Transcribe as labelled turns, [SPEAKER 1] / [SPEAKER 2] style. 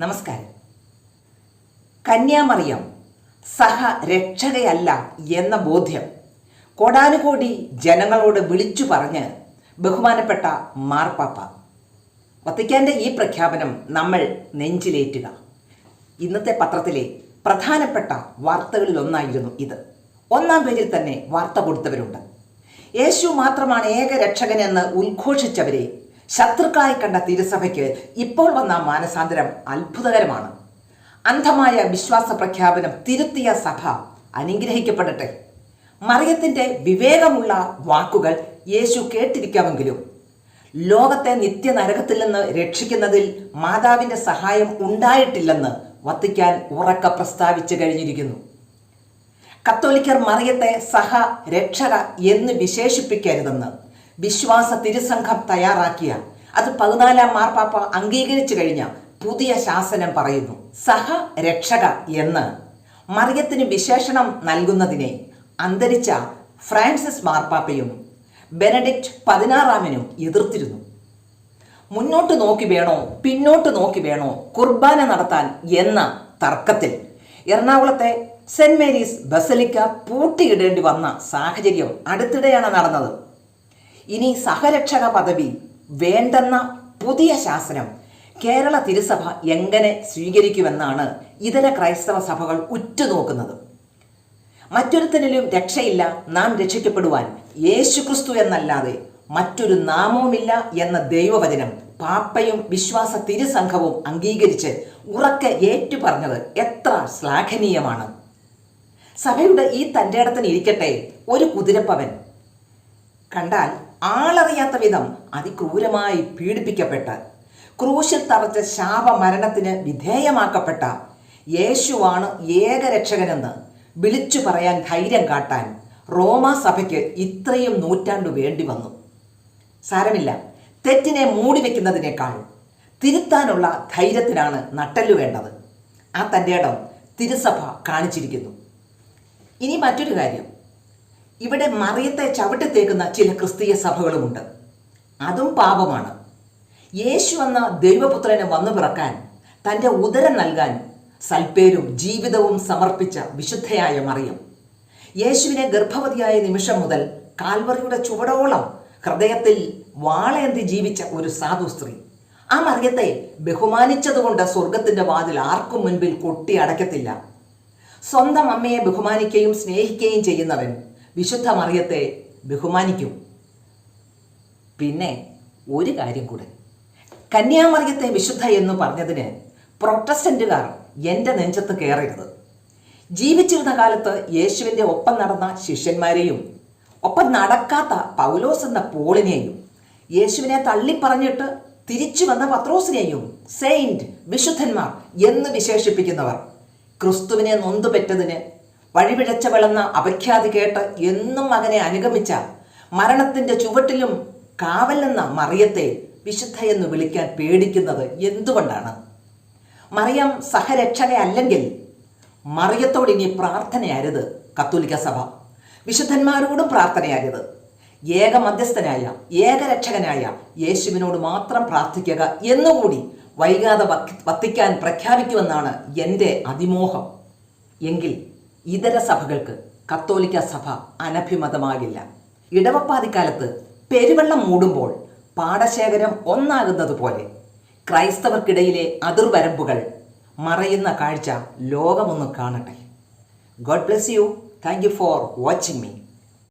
[SPEAKER 1] നമസ്കാരം. കന്യാമറിയം സഹ രക്ഷകയല്ല എന്ന ബോധ്യം കോടാനുകോടി ജനങ്ങളോട് വിളിച്ചു പറഞ്ഞ് ബഹുമാനപ്പെട്ട മാർപ്പാപ്പ വത്തിക്കാന്റെ ഈ പ്രഖ്യാപനം നമ്മൾ നെഞ്ചിലേറ്റുക. ഇന്നത്തെ പത്രത്തിലെ പ്രധാനപ്പെട്ട വാർത്തകളിൽ ഒന്നായിരുന്നു ഇത്. ഒന്നാം പേജിൽ തന്നെ വാർത്ത കൊടുത്തവരുണ്ട്. യേശു മാത്രമാണ് ഏക രക്ഷകനെന്ന് ഉദ്ഘോഷിച്ചവരെ ശത്രുക്കളായി കണ്ട തിരുസഭയ്ക്ക് ഇപ്പോൾ വന്ന മാനസാന്തരം അത്ഭുതകരമാണ്. അന്ധമായ വിശ്വാസ പ്രഖ്യാപനം തിരുത്തിയ സഭ അനുഗ്രഹിക്കപ്പെടട്ടെ. മറിയത്തിന്റെ വിവേകമുള്ള വാക്കുകൾ യേശു കേട്ടിരിക്കാമെങ്കിലും ലോകത്തെ നിത്യനരകത്തിൽ നിന്ന് രക്ഷിക്കുന്നതിൽ മാതാവിന്റെ സഹായം ഉണ്ടായിട്ടില്ലെന്ന് വത്തിക്കാൻ ഉറക്ക പ്രസ്താവിച്ചു കഴിഞ്ഞിരിക്കുന്നു. കത്തോലിക്കർ മറിയത്തെ സഹ രക്ഷക എന്ന് വിശേഷിപ്പിക്കരുതെന്ന് വിശ്വാസ തിരുസംഘം തയ്യാറാക്കിയ. അത് പതിനാലാം മാർപ്പാപ്പ അംഗീകരിച്ചു കഴിഞ്ഞ പുതിയ ശാസനം പറയുന്നു. സഹ രക്ഷക എന്ന്. മറിയത്തിന് വിശേഷണം നൽകുന്നതിനെ അന്തരിച്ച ഫ്രാൻസിസ് മാർപ്പാപ്പയും ബെനഡിക്റ്റ് പതിനാറാമനും എതിർത്തിരുന്നു. മുന്നോട്ട് നോക്കി വേണോ പിന്നോട്ട് നോക്കി വേണോ കുർബാന നടത്താൻ എന്ന തർക്കത്തിൽ എറണാകുളത്തെ സെന്റ് മേരീസ് ബസലിക്ക പൂട്ടിയിടേണ്ടി വന്ന സാഹചര്യം അടുത്തിടെയാണ് നടന്നത്. ഇനി സഹരക്ഷക പദവി വേണ്ടെന്ന പുതിയ ശാസനം കേരള തിരുസഭ എങ്ങനെ സ്വീകരിക്കുമെന്നാണ് ഇതര ക്രൈസ്തവ സഭകൾ ഉറ്റുനോക്കുന്നത്. മറ്റൊരുത്തനിലും രക്ഷയില്ല നാം രക്ഷിക്കപ്പെടുവാൻ യേശുക്രിസ്തു എന്നല്ലാതെ മറ്റൊരു നാമവുമില്ല എന്ന ദൈവവചനം പാപ്പയും വിശ്വാസ തിരുസംഘവും അംഗീകരിച്ച് ഉറക്കെ ഏറ്റുപറഞ്ഞത് എത്ര ശ്ലാഘനീയമാണ്. സഭയുടെ ഈ തന്റെ ഇടത്തിന് ഇരിക്കട്ടെ ഒരു കുതിരപ്പവൻ. കണ്ടാൽ ആളറിയാത്ത വിധം അതിക്രൂരമായി പീഡിപ്പിക്കപ്പെട്ട ക്രൂശിൽ തറച്ച ശാപമരണത്തിന് വിധേയമാക്കപ്പെട്ട യേശുവാണ് ഏകരക്ഷകനെന്ന് വിളിച്ചു പറയാൻ ധൈര്യം കാട്ടാൻ റോമാ സഭയ്ക്ക് ഇത്രയും നൂറ്റാണ്ടു വേണ്ടി വന്നു. സാരമില്ല. തെറ്റിനെ മൂടി വെക്കുന്നതിനേക്കാൾ തിരുത്താനുള്ള ധൈര്യത്തിനാണ് നട്ടല്ലു വേണ്ടത്. ആ തന്റെ ഇടം തിരുസഭ കാണിച്ചിരിക്കുന്നു. ഇനി മറ്റൊരു കാര്യം. ഇവിടെ മറിയത്തെ ചവിട്ടിത്തേക്കുന്ന ചില ക്രിസ്തീയ സഭകളുമുണ്ട്. അതും പാപമാണ്. യേശു എന്ന ദൈവപുത്രനെ വന്നു പിറക്കാൻ തന്റെ ഉദരം നൽകാൻ സൽപ്പേരും ജീവിതവും സമർപ്പിച്ച വിശുദ്ധയായ മറിയം. യേശുവിനെ ഗർഭവതിയായ നിമിഷം മുതൽ കാൽവറിയുടെ ചുവടോളം ഹൃദയത്തിൽ വാളയന്തി ജീവിച്ച ഒരു സാധു സ്ത്രീ. ആ മറിയത്തെ ബഹുമാനിച്ചതുകൊണ്ട് സ്വർഗത്തിന്റെ വാതിൽ ആർക്കും മുൻപിൽ കൊട്ടി അടയ്ക്കത്തില്ല. സ്വന്തം അമ്മയെ ബഹുമാനിക്കുകയും സ്നേഹിക്കുകയും ചെയ്യുന്നവൻ വിശുദ്ധ മറിയത്തെ ബഹുമാനിക്കും. പിന്നെ ഒരു കാര്യം കൂടെ. കന്യാമറിയത്തെ വിശുദ്ധ എന്ന് പറഞ്ഞതിന് പ്രൊട്ടസ്റ്റന്റുകാർ എന്റെ നെഞ്ചത്ത് കയറരുത് ജീവിച്ചിരുന്ന കാലത്ത് യേശുവിന്റെ ഒപ്പം നടന്ന ശിഷ്യന്മാരെയും ഒപ്പം നടക്കാത്ത പൗലോസ് എന്ന പോളിനെയും യേശുവിനെ തള്ളിപ്പറഞ്ഞിട്ട് തിരിച്ചു വന്ന പത്രോസിനെയും സെയിന്റ് വിശുദ്ധന്മാർ എന്ന് വിശേഷിപ്പിക്കുന്നവർ ക്രിസ്തുവിനെ നൊന്തുപെറ്റതിന് വഴിപിഴച്ചവളെന്ന അപഖ്യാതി കേട്ട് എന്നും മകനെ അനുഗമിച്ച മരണത്തിന്റെ ചുവട്ടിലും കാവല്ലെന്ന മറിയത്തെ വിശുദ്ധ എന്ന് വിളിക്കാൻ പേടിക്കുന്നത് എന്തുകൊണ്ടാണ്? മറിയം സഹരക്ഷകയല്ലെങ്കിൽ മറിയത്തോട് ഇനി പ്രാർത്ഥനയരുത് കത്തോലിക്ക സഭ. വിശുദ്ധന്മാരോടും പ്രാർത്ഥനയരുത് ഏക മധ്യസ്ഥനായ ഏകരക്ഷകനായ യേശുവിനോട് മാത്രം പ്രാർത്ഥിക്കുക എന്നുകൂടി വൈകാതെ വത്തിക്കാൻ പ്രഖ്യാപിക്കുമെന്നാണ് എന്റെ അതിമോഹം. എങ്കിൽ ഇതര സഭകൾക്ക് കത്തോലിക്ക സഭ അനഭിമതമാകില്ല. ഇടവപ്പാതിക്കാലത്ത് പെരുവെള്ളം മൂടുമ്പോൾ പാടശേഖരം ഒന്നാകുന്നത് പോലെ ക്രൈസ്തവർക്കിടയിലെ അതിർവരമ്പുകൾ മറയുന്ന കാഴ്ച ലോകമൊന്ന് കാണട്ടെ. God bless you thank you for watching me